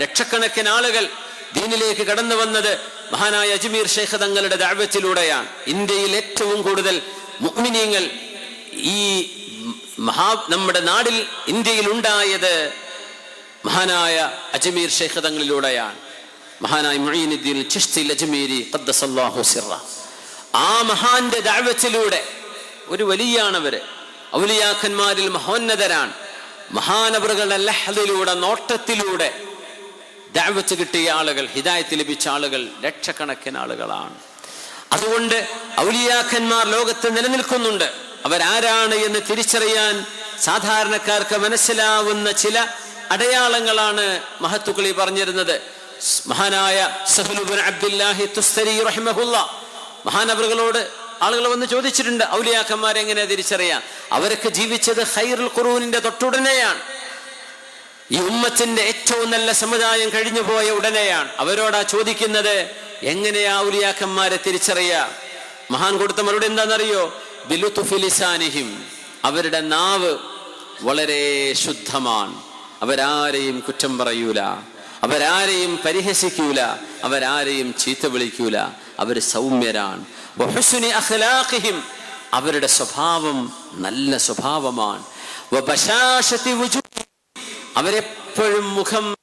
ലക്ഷക്കണക്കിന് ആളുകൾ ദീനിലേക്ക് കടന്നു വന്നത് മഹാനായ അജ്മീർ ഷെയ്ഖ് തങ്ങളുടെ ദാഴ്വത്തിലൂടെയാണ് ഇന്ത്യയിൽ ഏറ്റവും കൂടുതൽ മുഗ്മിനീങ്ങൾ ഈ മഹാ നമ്മുടെ നാടിൽ ഇന്ത്യയിൽ ഉണ്ടായത് മഹാനായ അജ്മീർ ഷെയ്ഖ് തങ്ങളിലൂടെയാണ്. മഹാനായ മുഈനുദ്ദീൻ ചിഷ്തി അജ്മീരി സിറ. ആ മഹാന്റെ ദാഴ്വത്തിലൂടെ ഒരു വലിയാണവര് ഔലിയാക്കന്മാരിൽ മഹോന്നതരാണ്. മഹാനവറുകളുടെ ലഹദിലൂടെ നോട്ടത്തിലൂടെ ദാവത്ത് കിട്ടിയ ആളുകൾ ഹിദായത്ത് ലഭിച്ച ആളുകൾ ലക്ഷക്കണക്കിന് ആളുകളാണ്. അതുകൊണ്ട് ഔലിയാക്കന്മാർ ലോകത്ത് നിലനിൽക്കുന്നുണ്ട്. അവരാരാണ് എന്ന് തിരിച്ചറിയാൻ സാധാരണക്കാർക്ക് മനസ്സിലാവുന്ന ചില അടയാളങ്ങളാണ് മഹത്തുക്കളി പറഞ്ഞിരുന്നത്. മഹാനായ സഹലുബിൻ അബ്ദുല്ലാഹി തുസ്തരി റഹിമഹുല്ല. മഹാനവറുകളോട് ആളുകൾ വന്ന് ചോദിച്ചിട്ടുണ്ട് ഔലിയാക്കന്മാരെങ്ങനെ തിരിച്ചറിയാം അവരൊക്കെ ജീവിച്ചത് ഹൈറുൽ ഖുറൂനിന്റെ തൊട്ടുടനെയാണ്. ഈ ഉമ്മത്തിന്റെ ഏറ്റവും നല്ല സമുദായം കഴിഞ്ഞു പോയ ഉടനെയാണ് അവരോടാ ചോദിക്കുന്നത് എങ്ങനെയാ ഉലിയാക്കന്മാരെ തിരിച്ചറിയാ? മഹാൻ കൊടുത്ത മറുപടി എന്താണെന്നറിയോ? ബിലുത്തുഫിലിസാനിഹിം അവരുടെ നാവ് വളരെ ശുദ്ധമാണ്. അവരാരെയും കുറ്റം പറയൂല. അവരാരെയും പരിഹസിക്കൂല. അവരാരെയും ചീത്ത വിളിക്കൂല. അവർ സൗമ്യരാണ്. അവരുടെ സ്വഭാവം നല്ല സ്വഭാവമാണ്. അവരെപ്പോഴും മുഖം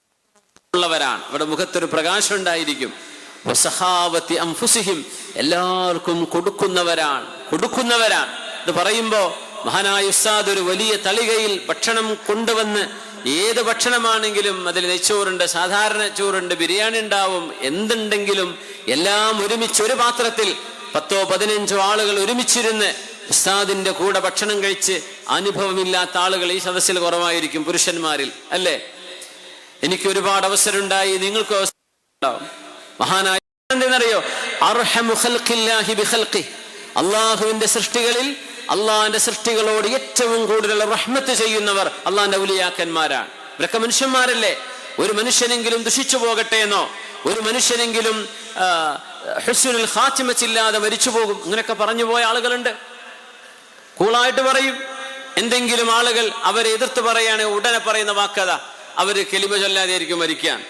ഉള്ളവരാണ്. അവരുടെ മുഖത്തൊരു പ്രകാശം ഉണ്ടായിരിക്കും. വസഹാവത്തി അംഫുസിഹിം എല്ലാവർക്കും കൊടുക്കുന്നവരാണ്. കൊടുക്കുന്നവരാണ്. ഇത് പറയുമ്പോൾ മഹാനായ ഉസ്താദ് ഒരു വലിയ തളികയിൽ ഭക്ഷണം കൊണ്ടുവന്ന് ഏത് ഭക്ഷണമാണെങ്കിലും അതിൽ നെയ്ച്ചോറുണ്ട് സാധാരണ ചോറുണ്ട് ബിരിയാണി ഉണ്ടാവും എന്തുണ്ടെങ്കിലും എല്ലാം ഒരുമിച്ച് ഒരു പാത്രത്തിൽ പത്തോ പതിനഞ്ചോ ആളുകൾ ഒരുമിച്ചിരുന്ന് ഉസ്താദിന്റെ കൂടെ ഭക്ഷണം കഴിച്ച് അനുഭവമില്ലാത്ത ആളുകൾ ഈ സദസ്സിൽ കുറവായിരിക്കും പുരുഷന്മാരിൽ അല്ലേ? എനിക്ക് ഒരുപാട് അവസരമുണ്ടായി നിങ്ങൾക്കും അവസരം മഹാനായ എന്തെന്നറിയോ? അള്ളാഹുവിന്റെ സൃഷ്ടികളിൽ അള്ളാഹിന്റെ സൃഷ്ടികളോട് ഏറ്റവും കൂടുതൽ റഹ്മത്ത് ചെയ്യുന്നവർ അള്ളാഹിന്റെ ഉലിയാക്കന്മാരാണ് ഇവരൊക്കെ മനുഷ്യന്മാരല്ലേ? ഒരു മനുഷ്യനെങ്കിലും ദുഷിച്ചു പോകട്ടെ എന്നോ? ഒരു മനുഷ്യനെങ്കിലും ഹുസ്നുൽ ഖാത്തിമച്ചില്ലാതെ മരിച്ചു പോകും? ഇങ്ങനെയൊക്കെ പറഞ്ഞു പോയ ആളുകളുണ്ട്. കൂളായിട്ട് പറയും. എന്തെങ്കിലും ആളുകൾ അവരെ എതിർത്ത് പറയാണ് ഉടനെ പറയുന്ന വാക്കത? അവർ കെലിമ ചൊല്ലാതെയായിരിക്കും മരിക്കാൻ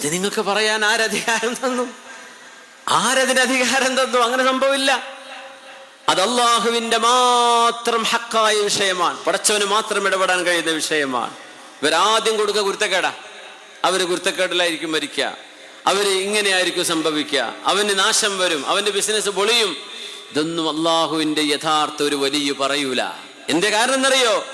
ഇത് നിങ്ങൾക്ക് പറയാൻ ആരധികാരം തന്നു? ആരതിന് അധികാരം തന്നു? അങ്ങനെ സംഭവമില്ല. അത് അള്ളാഹുവിന്റെ മാത്രം ഹക്കായ വിഷയമാണ്. പടച്ചവന് മാത്രം ഇടപെടാൻ കഴിയുന്ന വിഷയമാണ്. ഇവരാദ്യം കൊടുക്കുക കുരുത്തക്കേടാ. അവർ കുരുത്തക്കേടിലായിരിക്കും മരിക്കുക. അവർ ഇങ്ങനെയായിരിക്കും സംഭവിക്കുക. അവന് നാശം വരും. അവന്റെ ബിസിനസ് പൊളിയും. ഇതൊന്നും അള്ളാഹുവിന്റെ യഥാർത്ഥ ഒരു വലിയ പറയൂല. എന്റെ കാരണം എന്നറിയോ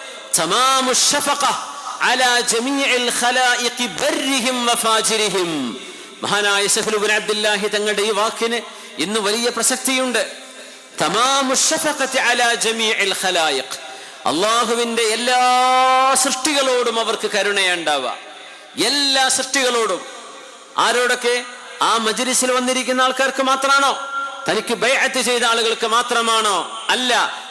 മഹാനായ അബ്ദുല്ലാഹി തങ്ങളുടെ ഈ വാക്കിന് ഇന്ന് വലിയ പ്രസക്തിയുണ്ട്. അള്ളാഹുവിന്റെ എല്ലാ സൃഷ്ടികളോടും അവർക്ക് കരുണയുണ്ടാവുക. എല്ലാ സൃഷ്ടികളോടും. ആരോടൊക്കെ? ആ മജ്ലിസിൽ വന്നിരിക്കുന്ന ആൾക്കാർക്ക് മാത്രമാണോ? തനിക്ക് ബൈഅത്ത് ചെയ്ത ആളുകൾക്ക് മാത്രമാണോ? അല്ല.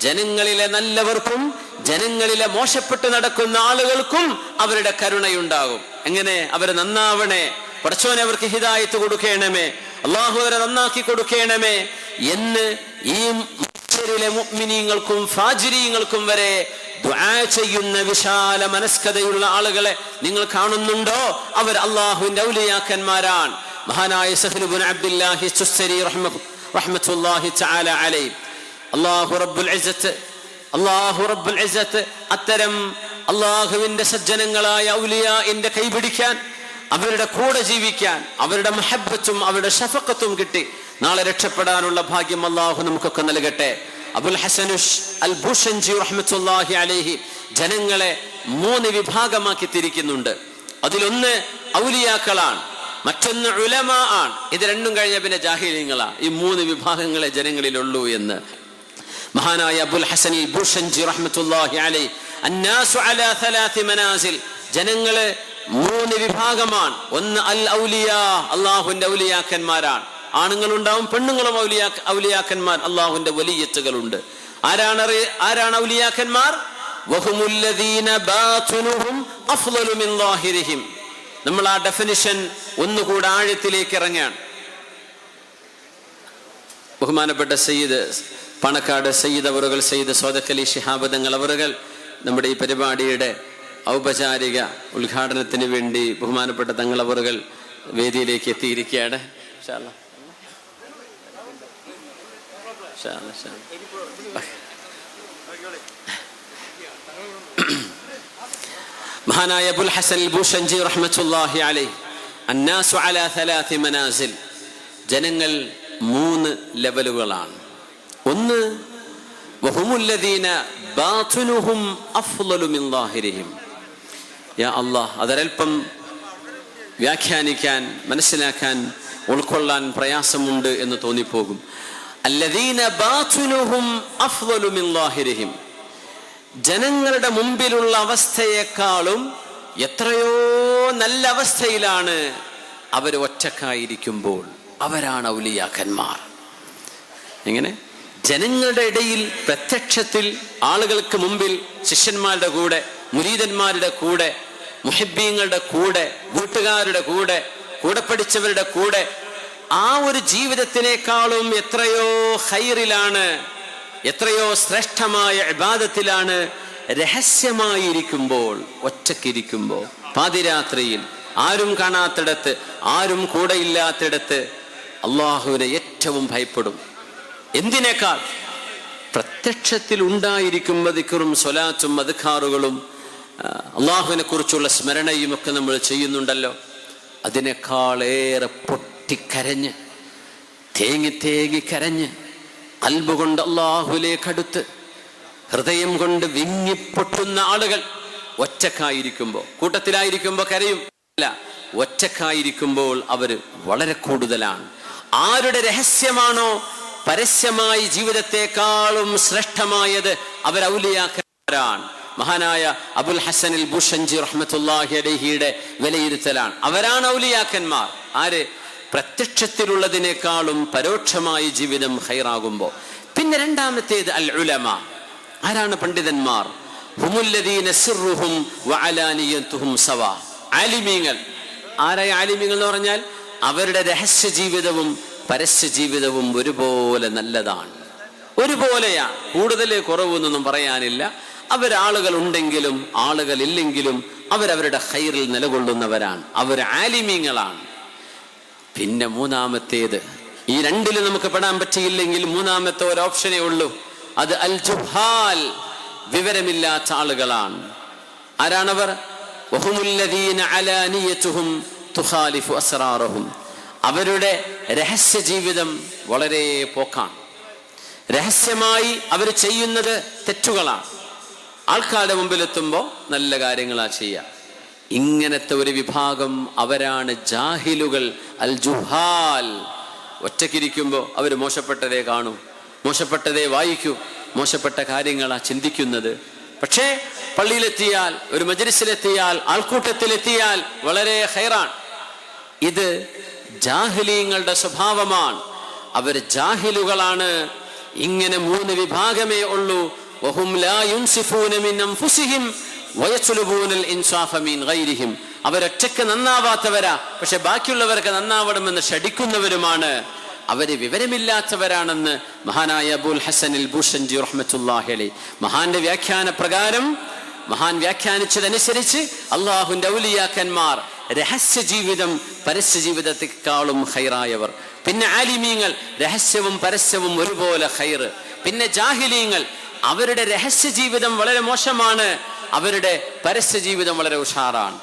ജനങ്ങളിലെ നല്ലവർക്കും ജനങ്ങളിലെ മോശപ്പെട്ട് നടക്കുന്ന ആളുകൾക്കും അവരുടെ കരുണയുണ്ടാകും. എങ്ങനെ? അവർ നന്നാവണേ. പടച്ചോനെ അവർക്ക് ഹിദായത്ത് കൊടുക്കണമേ. അള്ളാഹു അവരെ നന്നാക്കി കൊടുക്കണമേ. എന്ന് ഈ മനുഷ്യരിലെ മുഅ്മിനീങ്ങൾക്കും ഫാജിരീങ്ങൾക്കും വരെ ചെയ്യുന്ന വിശാല മനസ്കതയുള്ള ആളുകളെ നിങ്ങൾ കാണുന്നുണ്ടോ? അവർ അള്ളാഹുവിന്റെ ഔലിയാക്കന്മാരാണ്. മഹാനായ സഹ്ലുബുൻ അബ്ദുല്ലാഹി സുസ്സരി റഹ്മത്തുല്ലാഹി ചാല അലൈഹി. അള്ളാഹു റബ്ബുൽ ഇസ്സത്ത് അള്ളാഹു റബ്ബുൽ ഇസ്സത്ത് അത്തരം അള്ളാഹുവിന്റെ സജ്ജനങ്ങളായ ഔലിയാന്റെ കൈപിടിക്കാൻ അവരുടെ കൂടെ ജീവിക്കാൻ അവരുടെ മഹബത്തും അവരുടെ ഷഫക്കത്തും കിട്ടി. നാളെ രക്ഷപ്പെടാനുള്ള ഭാഗ്യം അള്ളാഹു നമുക്കൊക്കെ നൽകട്ടെ. അബുൽ ഹസനുഷ് അൽ ഭൂഷൻജി റഹ്മത്തുല്ലാഹി അലേഹി ജനങ്ങളെ മൂന്ന് വിഭാഗമാക്കി തിരിക്കുന്നുണ്ട് അതിലൊന്ന് ഔലിയാക്കളാണ്. മറ്റൊന്ന് ഉലമ ആണ്. ഇത് രണ്ടും കഴിഞ്ഞ പിന്നെ ജാഹിലിങ്ങളാ. ഈ മൂന്ന് വിഭാഗങ്ങളെ ജനങ്ങളിലുള്ളൂ എന്ന്. മഹാനായ അബുൽ അൽ ഭൂഷൻജി റഹ്മത്തുല്ലാഹി അലാ. ഥലാത്തി മനാസിൽ. ജനങ്ങൾ മൂന്ന് വിഭാഗമാണ്. ഒന്ന് അൽ ഔലിയ അള്ളാഹുവിന്റെ ഔലിയാക്കന്മാരാണ്. ആണുങ്ങളുണ്ടാവും പെണ്ണുങ്ങളും ഔലിയാ ഔലിയാക്കന്മാർ. അള്ളാഹുവിന്റെ വലിയത്തുകളുണ്ട്. ആരാണ് ആരാണ് ഔലിയാക്കന്മാർ? അഫ്ളലു മിൻ ളാഹിരിഹിം നമ്മൾ ആ ഡെഫിനിഷൻ ഒന്നുകൂടെ ആഴത്തിലേക്ക് ഇറങ്ങുകയാണ്. ബഹുമാനപ്പെട്ട സയ്യിദ് പണക്കാട് സയ്യിദ് അവറുകൾ സയ്യിദ് സോദക്കലി ശിഹാബദങ്ങൾ അവറുകൾ നമ്മുടെ ഈ പരിപാടിയുടെ ഔപചാരിക ഉദ്ഘാടനത്തിന് വേണ്ടി ബഹുമാനപ്പെട്ട തങ്ങളവറുകൾ വേദിയിലേക്ക് എത്തിയിരിക്കുകയാണ്. മഹാനായ അബുൽ ഹസൻ ഭൂഷൻജി റഹ്മത്തുല്ലാഹി അലൈഹി. അന്നാസു അലാ സലാത്തി മനാസിൽ. ജനങ്ങൾ മൂന്ന് ലെവലുകളാണ്. ഒന്ന് വഹുമുല്ലദീന ബാത്തുനുഹും അഫ്ളലു മിൻ ളാഹിരിഹിം യാ അല്ലാഹ് അതൊരൽപ്പം വ്യാഖ്യാനിക്കാൻ മനസ്സിലാക്കാൻ ഉൾക്കൊള്ളാൻ പ്രയാസമുണ്ട് എന്ന് തോന്നിപ്പോകും. അല്ലദീന ബാത്തുനുഹും അഫ്ളലു മിൻ ളാഹിരിഹിം ജനങ്ങളുടെ മുമ്പിലുള്ള അവസ്ഥയെക്കാളും എത്രയോ നല്ല അവസ്ഥയിലാണ് അവർ ഒറ്റക്കായിരിക്കുമ്പോൾ അവരാണ് ഔലിയാക്കന്മാർ. എങ്ങനെ? ജനങ്ങളുടെ ഇടയിൽ പ്രത്യക്ഷത്തിൽ ആളുകൾക്ക് മുമ്പിൽ ശിഷ്യന്മാരുടെ കൂടെ മുരീതന്മാരുടെ കൂടെ മുഹബ്ബീങ്ങളുടെ കൂടെ വീട്ടുകാരുടെ കൂടെ കൂടെ പഠിച്ചവരുടെ കൂടെ ആ ഒരു ജീവിതത്തിനേക്കാളും എത്രയോ ഹൈറിലാണ് എത്രയോ ശ്രേഷ്ഠമായ ഇബാദത്തിലാണ് രഹസ്യമായിരിക്കുമ്പോൾ ഒറ്റക്കിരിക്കുമ്പോൾ. പാതിരാത്രിയിൽ ആരും കാണാത്തിടത്ത് ആരും കൂടെയില്ലാത്തിടത്ത് അള്ളാഹുവിനെ ഏറ്റവും ഭയപ്പെടും. എന്തിനേക്കാൾ? പ്രത്യക്ഷത്തിൽ ഉണ്ടായിരിക്കുമ്പോൾ ദിക്കറും സ്വലാത്തും അധികാറുകളും അള്ളാഹുവിനെ കുറിച്ചുള്ള സ്മരണയും ഒക്കെ നമ്മൾ ചെയ്യുന്നുണ്ടല്ലോ. അതിനേക്കാളേറെ പൊട്ടിക്കരഞ്ഞ് തേങ്ങി തേങ്ങി കരഞ്ഞ് അൽബ് കൊണ്ട് അള്ളാഹുലേക്ക് അടുത്ത് ഹൃദയം കൊണ്ട് വിങ്ങിപ്പൊട്ടുന്ന ആളുകൾ ഒറ്റക്കായിരിക്കുമ്പോൾ കൂട്ടത്തിലായിരിക്കുമ്പോൾ കരയും. അല്ല ഒറ്റക്കായിരിക്കുമ്പോൾ അവർ വളരെ കൂടുതലാണ്. ആരുടെ രഹസ്യമാണോ പരസ്യമായി ജീവിതത്തെക്കാളും ശ്രേഷ്ഠമായത് അവർ ഔലിയാക്കാരാണ് മഹാനായ അബുൽ ഹസനിൽ ബുഷൻജി റഹ്മത്തുല്ലാഹി അലഹിയുടെ വിലയിരുത്തലാണ്. അവരാണ് ഔലിയാക്കന്മാർ. ആര്? പ്രത്യക്ഷത്തിലുള്ളതിനേക്കാളും പരോക്ഷമായി ജീവിതം ഹൈറാകുമ്പോൾ പിന്നെ രണ്ടാമത്തേത് അൽ ഉലമ ആരാണ് പണ്ഡിതന്മാർ? ആലിമീങ്ങൾ. ആരായ ആലിമീങ്ങൾ എന്ന് പറഞ്ഞാൽ അവരുടെ രഹസ്യ ജീവിതവും പരസ്യ ജീവിതവും ഒരുപോലെ നല്ലതാണ്. ഒരുപോലെയാ. കൂടുതൽ കുറവൊന്നും പറയാനില്ല. അവരാളുകൾ ഉണ്ടെങ്കിലും ആളുകൾ ഇല്ലെങ്കിലും അവരവരുടെ ഹൈറിൽ നിലകൊള്ളുന്നവരാണ്. അവർ ആലിമീങ്ങളാണ്. പിന്നെ മൂന്നാമത്തേത്. ഈ രണ്ടിലും നമുക്ക് പെടാൻ പറ്റിയില്ലെങ്കിൽ മൂന്നാമത്തെ ഒരു ഓപ്ഷനേ ഉള്ളൂ. അത് അൽ ജുഹാൽ വിവരമില്ലാത്ത ആളുകളാണ്. ആരാണവർ? അവരുടെ രഹസ്യ ജീവിതം വളരെ പോക്കാണ്. രഹസ്യമായി അവർ ചെയ്യുന്നത് തെറ്റുകളാണ്. ആൾക്കാരുടെ മുമ്പിലെത്തുമ്പോൾ നല്ല കാര്യങ്ങളാ ചെയ്യുക ഇങ്ങനത്തെ ഒരു വിഭാഗം അവരാണ് ജാഹിലുകൾ. അൽ ജുഹാൽ ഒറ്റക്കിരിക്കുമ്പോൾ അവർ മോശപ്പെട്ടതേ കാണൂ. മോശപ്പെട്ടതേ വായിക്കൂ. മോശപ്പെട്ട കാര്യങ്ങളാണ് ചിന്തിക്കുന്നത്. പക്ഷേ പള്ളിയിലെത്തിയാൽ ഒരു മജലിസിലെത്തിയാൽ ആൾക്കൂട്ടത്തിലെത്തിയാൽ വളരെ ഹൈറാണ് ഇത് ജാഹിലീങ്ങളുടെ സ്വഭാവമാണ്. അവർ ജാഹിലുകളാണ്. ഇങ്ങനെ മൂന്ന് വിഭാഗമേ ഉള്ളൂ. ഗൈരിഹിം. അവരൊറ്റക്ക് നന്നാവാത്തവരാ പക്ഷെ ബാക്കിയുള്ളവർക്ക് നന്നാവണമെന്ന് ഷടിക്കുന്നവരുമാണ്. അവർ വിവരമില്ലാത്തവരാണെന്ന് മഹാനായ അബുൽ ഹസനിൽ ഭൂഷൻജി റഹ്മത്തുല്ലാഹലി മഹാന്റെ വ്യാഖ്യാന പ്രകാരം മഹാൻ വ്യാഖ്യാനിച്ചതനുസരിച്ച് അള്ളാഹുന്റെ ഔലിയാക്കന്മാർ രഹസ്യ ജീവിതം പരസ്യ ജീവിതത്തെക്കാളും ഹൈറായവർ പിന്നെ ആലിമീങ്ങൾ രഹസ്യവും പരസ്യവും ഒരുപോലെ ഹൈറ് പിന്നെ ജാഹിലീങ്ങൾ അവരുടെ രഹസ്യ ജീവിതം വളരെ മോശമാണ്. അവരുടെ പരസ്യ ജീവിതം വളരെ ഉഷാറാണ്.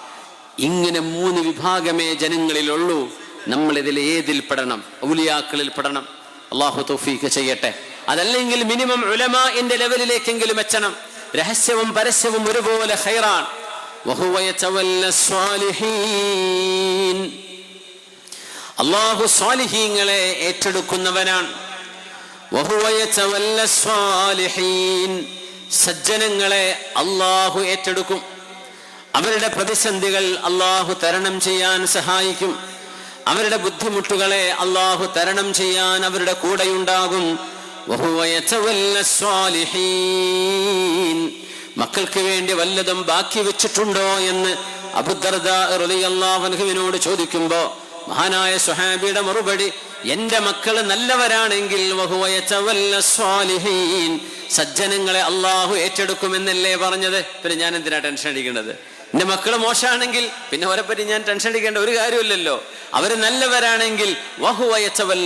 ഇങ്ങനെ മൂന്ന് വിഭാഗമേ ജനങ്ങളിലുള്ളൂ. നമ്മളിതിൽ ഏതിൽ പെടണം? ഔലിയാക്കളിൽ പെടണം. അള്ളാഹു തൗഫീഖ് ചെയ്യട്ടെ. അതല്ലെങ്കിൽ മിനിമം ഉലമ എന്റെ ലെവലിലേക്കെങ്കിലും എത്തണം. രഹസ്യവും പരസ്യവും ഒരുപോലെ ഹൈറാണ് അള്ളാഹു സ്വാലിഹീങ്ങളെ ഏറ്റെടുക്കുന്നവനാണ്. സജ്ജനങ്ങളെ അള്ളാഹു ഏറ്റെടുക്കും. അവരുടെ പ്രതിസന്ധികൾ അള്ളാഹു തരണം ചെയ്യാൻ സഹായിക്കും. അവരുടെ ബുദ്ധിമുട്ടുകളെ അള്ളാഹു തരണം ചെയ്യാൻ അവരുടെ കൂടെയുണ്ടാകും. മക്കൾക്ക് വേണ്ടി വല്ലതും ബാക്കി വെച്ചിട്ടുണ്ടോ എന്ന് അബുദർദ റലിയല്ലാഹുവിനോട് ചോദിക്കുമ്പോ മഹാനായ സുഹാബിയുടെ മറുപടി എന്റെ മക്കൾ നല്ലവരാണെങ്കിൽ. സജ്ജനങ്ങളെ അള്ളാഹു ഏറ്റെടുക്കുമെന്നല്ലേ പറഞ്ഞത്? പിന്നെ ഞാൻ എന്തിനാ ടെൻഷൻ അടിക്കേണ്ടത്? എന്റെ മക്കൾ മോശമാണെങ്കിൽ പിന്നെ അവരെ പറ്റി ഞാൻ ടെൻഷൻ അടിക്കേണ്ട ഒരു കാര്യമില്ലല്ലോ അവർ നല്ലവരാണെങ്കിൽ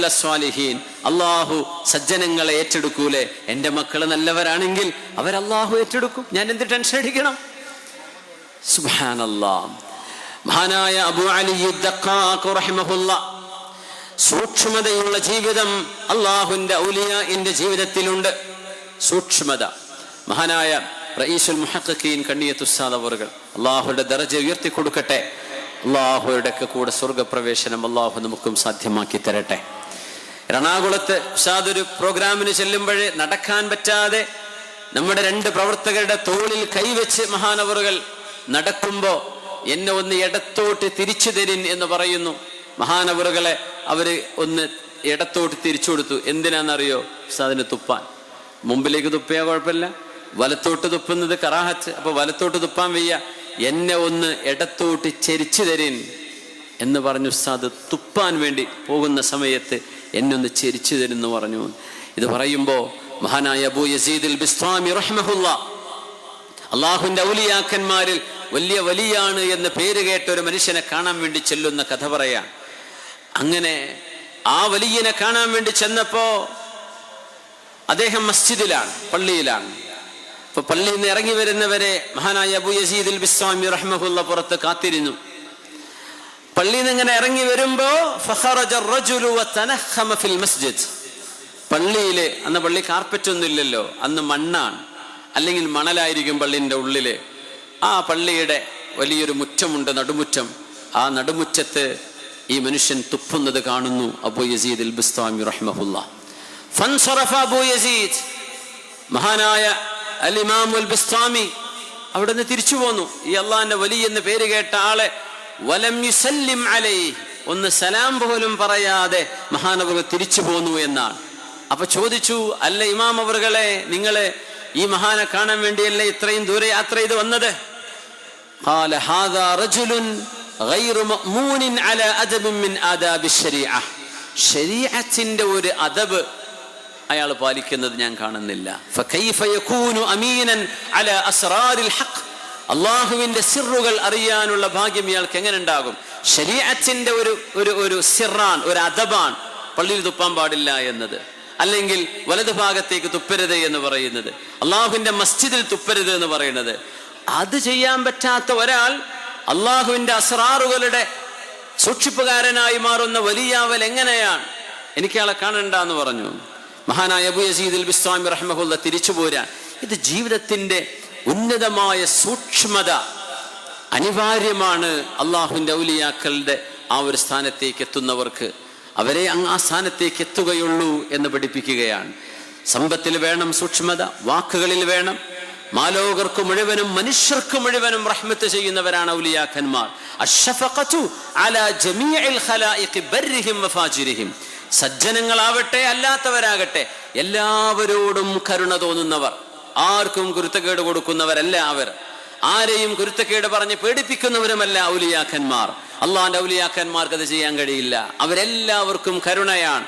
സ്വാലിഹീൻ. അള്ളാഹു സജ്ജനങ്ങളെ ഏറ്റെടുക്കൂലേ? എന്റെ മക്കൾ നല്ലവരാണെങ്കിൽ അവർ അള്ളാഹു ഏറ്റെടുക്കും. ഞാൻ എന്ത് ടെൻഷൻ അടിക്കണം? സുബാനല്ലാ മഹാനായ അബു അലി സൂക്ഷ്മതയുള്ള ജീവിതം അള്ളാഹുന്റെ ഔലിയ എന്റെ ജീവിതത്തിലുണ്ട്. സൂക്ഷ്മത. മഹാനായ റയീസുൽ മുഹക്കീൻ കണ്ണിയത്തുസാദ് അവറുകൾ അള്ളാഹുയുടെ ദറജ ഉയർത്തി കൊടുക്കട്ടെ അള്ളാഹുയുടെ ഒക്കെ കൂടെ സ്വർഗപ്രവേശനം അള്ളാഹു നമുക്കും സാധ്യമാക്കി തരട്ടെ. എറണാകുളത്ത് ഉസാദ് ഒരു പ്രോഗ്രാമിന് ചെല്ലുമ്പോഴേ നടക്കാൻ പറ്റാതെ നമ്മുടെ രണ്ട് പ്രവർത്തകരുടെ തോളിൽ കൈവച്ച് മഹാനവറുകൾ നടക്കുമ്പോ എന്നെ ഒന്ന് ഇടത്തോട്ട് തിരിച്ചു തരിൻ എന്ന് പറയുന്നു. മഹാനവറുകളെ അവർ ഒന്ന് ഇടത്തോട്ട് തിരിച്ചു കൊടുത്തു. എന്തിനാണെന്നറിയോ അതിന് തുപ്പാൻ. മുമ്പിലേക്ക് തുപ്പിയാ കുഴപ്പമില്ല. വലത്തോട്ട് തുപ്പുന്നത് കറാഹത്ത്. അപ്പൊ വലത്തോട്ട് തുപ്പാൻ വയ്യ. എന്നെ ഒന്ന് ഇടത്തോട്ട് ചെരിച്ചു തരീൻ എന്ന് പറഞ്ഞു ഉസ്താദ് തുപ്പാൻ വേണ്ടി പോകുന്ന സമയത്ത് എന്നെ ഒന്ന് ചെരിച്ചു തരുന്നു പറഞ്ഞു. ഇത് പറയുമ്പോ മഹാനായ അബു യസീദിൽ ബിസ്വാമി റഹ്മഹുല്ല അള്ളാഹുവിന്റെ ഔലിയാക്കന്മാരിൽ വലിയ വലിയാണ് എന്ന് പേര് കേട്ട ഒരു മനുഷ്യനെ കാണാൻ വേണ്ടി ചെല്ലുന്ന കഥ പറയാം. അങ്ങനെ ആ വലിയനെ കാണാൻ വേണ്ടി ചെന്നപ്പോ അദ്ദേഹം മസ്ജിദിലാണ് പള്ളിയിലാണ്. ഇപ്പൊ പള്ളിയിൽ നിന്ന് ഇറങ്ങി വരുന്നവരെ മഹാനായ അബു യസീദുൽ ബിസ്വാമി റഹ്മുല്ല പുറത്ത് കാത്തിരുന്നു. പള്ളിയിൽ നിന്ന് ഇങ്ങനെ ഇറങ്ങി വരുമ്പോ മസ്ജിദ്. പള്ളിയിൽ അന്ന് പള്ളി കാർപ്പറ്റ് ഒന്നും ഇല്ലല്ലോ അന്ന് മണ്ണാണ്. അല്ലെങ്കിൽ മണലായിരിക്കും പള്ളിന്റെ ഉള്ളിൽ. ആ പള്ളിയുടെ വലിയൊരു മുറ്റമുണ്ട് നടുമുറ്റം. ആ നടുമുറ്റത്ത് ഈ മനുഷ്യൻ തുപ്പുന്നത് കാണുന്നു അബു ബിസ്താമി യസീദ്. മഹാനായ അൽ ഇമാമുൽ ബിസ്താമി അവിടെ നിന്ന് തിരിച്ചു പോന്നു. ഈ അള്ളാന്റെ എന്ന് പേര് കേട്ട ആളെ വലം യുസല്ലിം അലൈ ഒന്ന് സലാം പോലും പറയാതെ മഹാനവർ തിരിച്ചു പോന്നു എന്നാണ്. അപ്പൊ ചോദിച്ചു അല്ല ഇമാം അവറുകളെ നിങ്ങളെ ഈ മഹാനെ കാണാൻ വേണ്ടിയല്ലേ ഇത്രയും ദൂരെ യാത്ര ചെയ്ത് വന്നത്? ഷരീഅത്തിന്റെ ഒരു അദബ് അയാൾ പാലിക്കുന്നത് ഞാൻ കാണുന്നില്ല. അള്ളാഹുവിന്റെ സിറുകൾ അറിയാനുള്ള ഭാഗ്യം ഇയാൾക്ക് എങ്ങനെ ഉണ്ടാകും? ശരീഅത്തിന്റെ ഒരു ഒരു ഒരു സിറാൻ ഒരു അദബാൻ പള്ളിയിൽ തുപ്പാൻ പാടില്ല എന്നത്. അല്ലെങ്കിൽ വലതു ഭാഗത്തേക്ക് തുപ്പരുത് എന്ന് പറയുന്നത്. അള്ളാഹുവിന്റെ മസ്ജിദിൽ തുപ്പരുത് എന്ന് പറയുന്നത്. അത് ചെയ്യാൻ പറ്റാത്ത ഒരാൾ അള്ളാഹുവിന്റെ അസ്രാറുകളുടെ സൂക്ഷിപ്പുകാരനായി മാറുന്ന വലിയാവൽ എങ്ങനെയാണ്? എനിക്ക് ആളെ കാണണ്ട എന്ന് പറഞ്ഞു. മഹാനായ അബു യസീദുൽ ബിസ്വാമി റഹ്മഹുള്ള തിരിച്ചു പോരാൻ ഇത് ജീവിതത്തിന്റെ ഉന്നതമായ സൂക്ഷ്മത അനിവാര്യമാണ് അള്ളാഹുവിന്റെ ഔലിയാക്കളുടെ ആ ഒരു സ്ഥാനത്തേക്ക് എത്തുന്നവർക്ക്. അവരെ ആ സ്ഥാനത്തേക്ക് എത്തുകയുള്ളൂ എന്ന് പഠിപ്പിക്കുകയാണ്. സമ്പത്തിൽ വേണം സൂക്ഷ്മത വാക്കുകളിൽ വേണം മാലോകർക്ക് മുഴുവനും മനുഷ്യർക്ക് മുഴുവനും റഹ്മത്ത് ചെയ്യുന്നവരാണ് വഫാജിരിഹിം. സജ്ജനങ്ങളാവട്ടെ അല്ലാത്തവരാകട്ടെ എല്ലാവരോടും കരുണ തോന്നുന്നവർ. ആർക്കും കുരുത്തക്കേട് കൊടുക്കുന്നവരല്ല അവർ ആരെയും കുരുത്തക്കേട് പറഞ്ഞ് പേടിപ്പിക്കുന്നവരുമല്ല ഔലിയാക്കന്മാർ. അള്ളാന്റെ ഔലിയാക്കന്മാർക്ക് അത് ചെയ്യാൻ കഴിയില്ല. അവരെല്ലാവർക്കും കരുണയാണ്.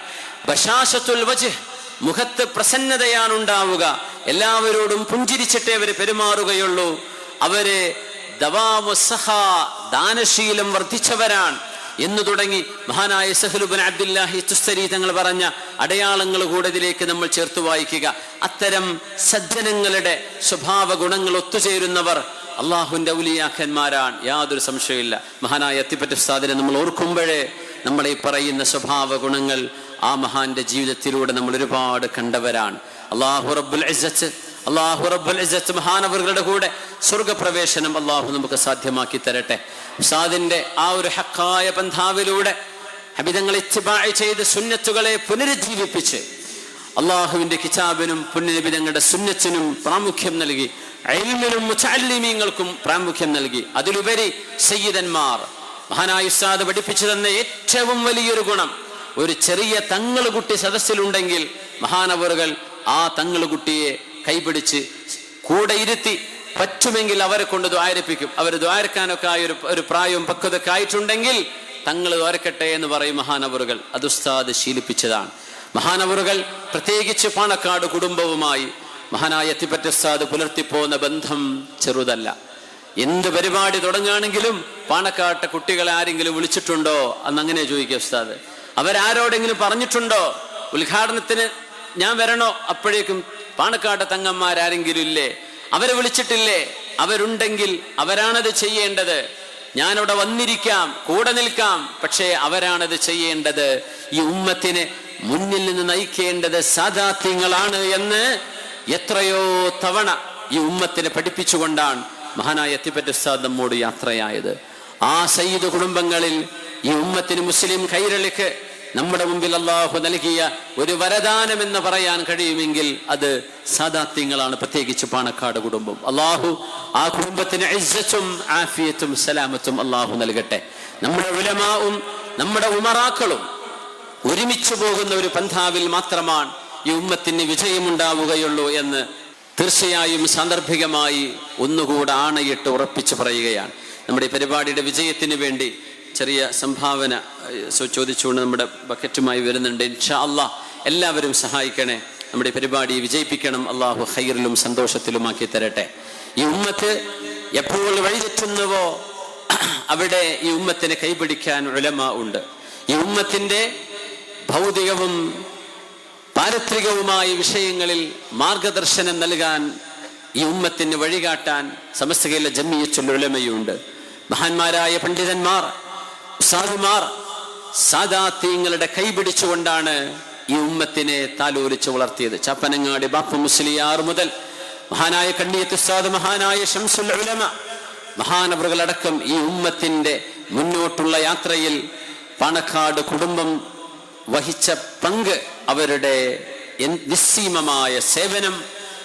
ബഷാശത്തുൽ വജ്ഹ് മുഖത്ത് പ്രസന്നതയാണ് ഉണ്ടാവുക എല്ലാവരോടും പുഞ്ചിരിച്ചിട്ടേ അവർ പെരുമാറുകയുള്ളൂ. അവർ ദാനശീലം വർദ്ധിച്ചവരാണ്. എന്നു തുടങ്ങി മഹാനായ സഹലുബൻ അബ്ദുല്ലാഹി തുസ്തരി തങ്ങൾ പറഞ്ഞ അടയാളങ്ങൾ കൂടെ ഇതിലേക്ക് നമ്മൾ ചേർത്ത് വായിക്കുക. അത്തരം സജ്ജനങ്ങളുടെ സ്വഭാവ ഗുണങ്ങൾ ഒത്തുചേരുന്നവർ അള്ളാഹുവിന്റെ ഔലിയാക്കന്മാരാണ്. യാതൊരു സംശയമില്ല മഹാനായ എത്തിപ്പറ്റ ഉസ്താദിനെ നമ്മൾ ഓർക്കുമ്പോഴേ നമ്മൾ ഈ പറയുന്ന സ്വഭാവ ഗുണങ്ങൾ ആ മഹാന്റെ ജീവിതത്തിലൂടെ നമ്മൾ ഒരുപാട് കണ്ടവരാണ്. അള്ളാഹു റബ്ബുൽ അള്ളാഹു റബ്ബുൽ മഹാനവറുകളുടെ കൂടെ സ്വർഗപ്രവേശനം അള്ളാഹു നമുക്ക് സാധ്യമാക്കി തരട്ടെ. ഉസ്താദിന്റെ ആ ഒരു ഹക്കായ പന്ഥാവിലൂടെ അഭിതങ്ങളെ ഇത്തിബായ് ചെയ്ത് സുന്നത്തുകളെ പുനരുജ്ജീവിപ്പിച്ച് അള്ളാഹുവിന്റെ കിതാബിനും പുണ്യനിബിതങ്ങളുടെ സുന്നത്തിനും പ്രാമുഖ്യം നൽകി മുച്ചാലിമീങ്ങൾക്കും പ്രാമുഖ്യം നൽകി. അതിലുപരി സയ്യിദന്മാർ മഹാനായ ഉസ്താദ് പഠിപ്പിച്ചു തന്ന ഏറ്റവും വലിയൊരു ഗുണം ഒരു ചെറിയ തങ്ങളുകുട്ടി സദസ്സിലുണ്ടെങ്കിൽ മഹാനവറുകൾ ആ തങ്ങളുകുട്ടിയെ കൈപിടിച്ച് കൂടെ ഇരുത്തി പറ്റുമെങ്കിൽ അവരെ കൊണ്ട് ദ്വാരപ്പിക്കും. അവർ ദ്വാരക്കാനൊക്കെ ആയ ഒരു ഒരു പ്രായവും പക്വതൊക്കെ ആയിട്ടുണ്ടെങ്കിൽ തങ്ങൾ ദ്വാരക്കട്ടെ എന്ന് പറയും മഹാനവറുകൾ. അത് ഉസ്താദ് ശീലിപ്പിച്ചതാണ്. മഹാനവറുകൾ പ്രത്യേകിച്ച് പാണക്കാട് കുടുംബവുമായി മഹാനായ എത്തിപ്പറ്റ ഉസ്താദ് പുലർത്തിപ്പോകുന്ന ബന്ധം ചെറുതല്ല. എന്ത് പരിപാടി തുടങ്ങുകയാണെങ്കിലും പാണക്കാട്ടെ കുട്ടികളെ ആരെങ്കിലും വിളിച്ചിട്ടുണ്ടോ? അന്ന് അങ്ങനെ ചോദിക്കുക ഉസ്താദ്. അവരാരോടെങ്കിലും പറഞ്ഞിട്ടുണ്ടോ? ഉദ്ഘാടനത്തിന് ഞാൻ വരണോ? അപ്പോഴേക്കും പാണക്കാട്ടെ തങ്ങന്മാരാരെങ്കിലും ഇല്ലേ? അവരെ വിളിച്ചിട്ടില്ലേ? അവരുണ്ടെങ്കിൽ അവരാണത് ചെയ്യേണ്ടത്. ഞാനവിടെ വന്നിരിക്കാം കൂടെ നിൽക്കാം പക്ഷേ അവരാണത് ചെയ്യേണ്ടത്. ഈ ഉമ്മത്തിനെ മുന്നിൽ നിന്ന് നയിക്കേണ്ടത് സാധാത്യങ്ങളാണ് എന്ന് എത്രയോ തവണ ഈ ഉമ്മത്തിനെ പഠിപ്പിച്ചുകൊണ്ടാണ് മഹാനായ എത്തിപ്പറ്റ ഉസ്താദ് നമ്മോട് യാത്രയായത്. ആ സയ്യിദ് കുടുംബങ്ങളിൽ ഈ ഉമ്മത്തിന് മുസ്ലിം കൈരളിക്ക് നമ്മുടെ മുമ്പിൽ അള്ളാഹു നൽകിയ ഒരു വരദാനം എന്ന് പറയാൻ കഴിയുമെങ്കിൽ അത് സാദാത്യങ്ങളാണ്. പ്രത്യേകിച്ച് പാണക്കാട് കുടുംബം. അള്ളാഹു ആ കുടുംബത്തിന് ഇസ്സത്തും ആഫിയത്തും സലാമത്തും അള്ളാഹു നൽകട്ടെ. നമ്മുടെ ഉലമാവും നമ്മുടെ ഉമറാക്കളും ഒരുമിച്ച് പോകുന്ന ഒരു പന്ഥാവിൽ മാത്രമാണ് ഈ ഉമ്മത്തിന് വിജയമുണ്ടാവുകയുള്ളൂ എന്ന് തീർച്ചയായും സാന്ദർഭികമായി ഒന്നുകൂടെ ആണയിട്ട് ഉറപ്പിച്ചു പറയുകയാണ്. നമ്മുടെ പരിപാടിയുടെ വിജയത്തിന് വേണ്ടി ചെറിയ സംഭാവന ചോദിച്ചുകൊണ്ട് നമ്മുടെ ബക്കറ്റുമായി വരുന്നുണ്ട്. ഇൻഷാ അള്ളാഹ് എല്ലാവരും സഹായിക്കണേ. നമ്മുടെ പരിപാടി വിജയിപ്പിക്കണം. അള്ളാഹു ഹൈറിലും സന്തോഷത്തിലുമാക്കി തരട്ടെ. ഈ ഉമ്മത്ത് എപ്പോൾ വഴിതെറ്റുന്നുവോ അവിടെ ഈ ഉമ്മത്തിനെ കൈപിടിക്കാൻ ഉലമ ഉണ്ട്. ഈ ഉമ്മത്തിന്റെ ഭൗതികവും പാരത്രികവുമായ വിഷയങ്ങളിൽ മാർഗദർശനം നൽകാൻ ഈ ഉമ്മത്തിന് വഴികാട്ടാൻ സമസ്തകയിലെ ജമ്മിയച്ചുള്ള ഉലമയുണ്ട്. മഹാന്മാരായ പണ്ഡിതന്മാർ സാധുമാർ സാദാത്യങ്ങളുടെ കൈപിടിച്ചുകൊണ്ടാണ് ഈ ഉമ്മത്തിനെ താലോലിച്ച് വളർത്തിയത്. ചപ്പനങ്ങാടി ബാപ്പ മുസ്ലിയാർ മുതൽ മഹാനായ കണ്ണിയത്ത് മഹാനായ ഷംസുൽ ഉലമ മഹാനവറുകളടക്കം ഈ ഉമ്മത്തിന്റെ മുന്നോട്ടുള്ള യാത്രയിൽ പണക്കാട് കുടുംബം വഹിച്ച പങ്ക് അവരുടെ നിസ്സീമമായ സേവനം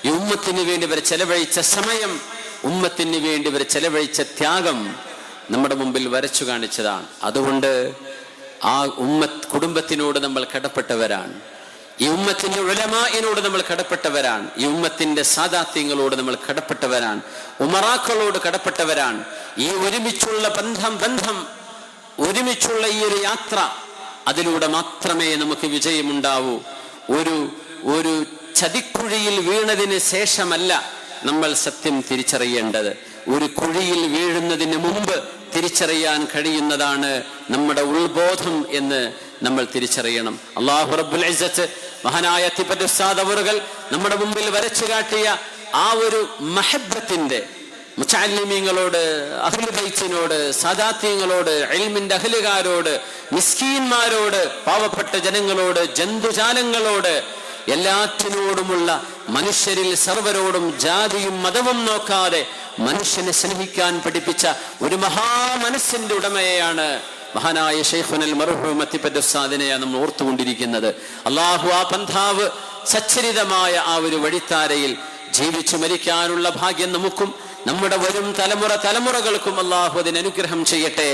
ഈ ഉമ്മത്തിന് വേണ്ടി ഇവർ ചെലവഴിച്ച സമയം ഉമ്മത്തിന് വേണ്ടി ഇവർ ചെലവഴിച്ച ത്യാഗം നമ്മുടെ മുമ്പിൽ വരച്ചു കാണിച്ചതാണ്. അതുകൊണ്ട് ആ ഉമ്മത്ത് കുടുംബത്തിനോട് നമ്മൾ കടപ്പെട്ടവരാണ്. ഈ ഉമ്മത്തിന്റെ ഉലമായിനോട് നമ്മൾ കടപ്പെട്ടവരാണ്. ഈ ഉമ്മത്തിന്റെ സാദാത്യങ്ങളോട് നമ്മൾ കടപ്പെട്ടവരാണ്. ഉമറാക്കളോട് കടപ്പെട്ടവരാണ്. ഈ ഒരുമിച്ചുള്ള ബന്ധം ബന്ധം ഒരുമിച്ചുള്ള ഈ ഒരു യാത്ര അതിലൂടെ മാത്രമേ നമുക്ക് വിജയമുണ്ടാവൂ. ഒരു ഒരു ചതിക്കുഴിയിൽ വീണതിന് ശേഷമല്ല നമ്മൾ സത്യം തിരിച്ചറിയേണ്ടത്. ഒരു കുഴിയിൽ വീഴുന്നതിന് മുമ്പ് തിരിച്ചറിയാൻ കഴിയുന്നതാണ് നമ്മുടെ ഉൾബോധം എന്ന് നമ്മൾ തിരിച്ചറിയണം. അള്ളാഹു റബ്ബുൽ മഹാനായ ഉസ്താദ് നമ്മുടെ മുമ്പിൽ വരച്ചു കാട്ടിയ ആ ഒരു മഹബത്തിന്റെ മുച്ചാലിമീങ്ങളോട് അഹ്ലുബൈത്തിനോട് സദാത്യങ്ങളോട് എൽമിന്റെ അഹലുകാരോട് മിസ്കീന്മാരോട് പാവപ്പെട്ട ജനങ്ങളോട് ജന്തുജാലങ്ങളോട് എല്ലാറ്റിനോടുമുള്ള മനുഷ്യരിൽ സർവരോടും ജാതിയും മതവും നോക്കാതെ മനുഷ്യനെ സ്നേഹിക്കാൻ പഠിപ്പിച്ച ഒരു മഹാമനസ്സിന്റെ ഉടമയെയാണ് മഹാനായ ഷെയ്ഖുനൽ മർഹൂം അത്തിപ്പറ്റ ഉസ്താദിനെയാണ് നമ്മൾ ഓർത്തുകൊണ്ടിരിക്കുന്നത്. അള്ളാഹു ആ പന്ഥാവ് സച്ചരിതമായ ആ ഒരു വഴിത്താരയിൽ ജീവിച്ചു മരിക്കാനുള്ള ഭാഗ്യം നമുക്കും നമ്മുടെ വരും തലമുറ തലമുറകൾക്കും അള്ളാഹു അതിന് അനുഗ്രഹം ചെയ്യട്ടെ.